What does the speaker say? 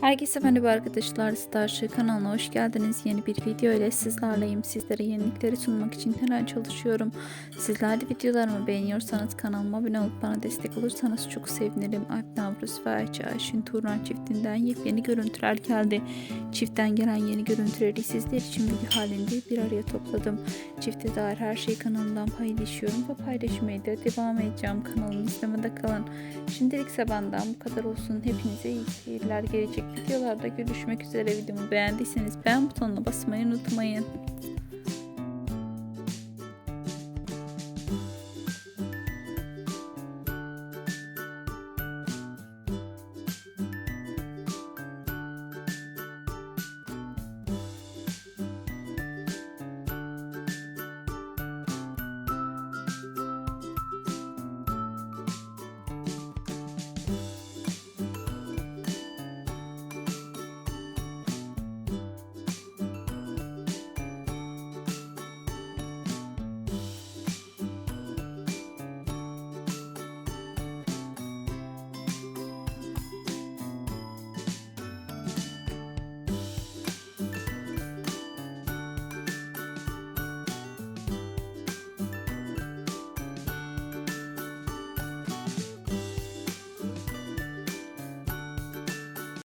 Herkese merhaba arkadaşlar. Starship kanalına hoş geldiniz. Yeni bir video ile sizlerleyim. Sizlere yenilikleri sunmak için her an çalışıyorum. Sizler de videolarımı beğeniyorsanız kanalıma abone olup bana destek olursanız çok sevinirim. Alp Navruz ve Ayça Ayşin Turan çiftinden yepyeni görüntüler geldi. Çiftten gelen yeni görüntüleri sizler için video halinde bir araya topladım. Çifte dair her şeyi kanalımdan paylaşıyorum ve paylaşmaya da devam edeceğim. Kanalımı izlemede kalın. Şimdilik ise benden bu kadar olsun. Hepinize iyi seyirler. Gelecek videolarda görüşmek üzere. Videomu beğendiyseniz beğen butonuna basmayı unutmayın.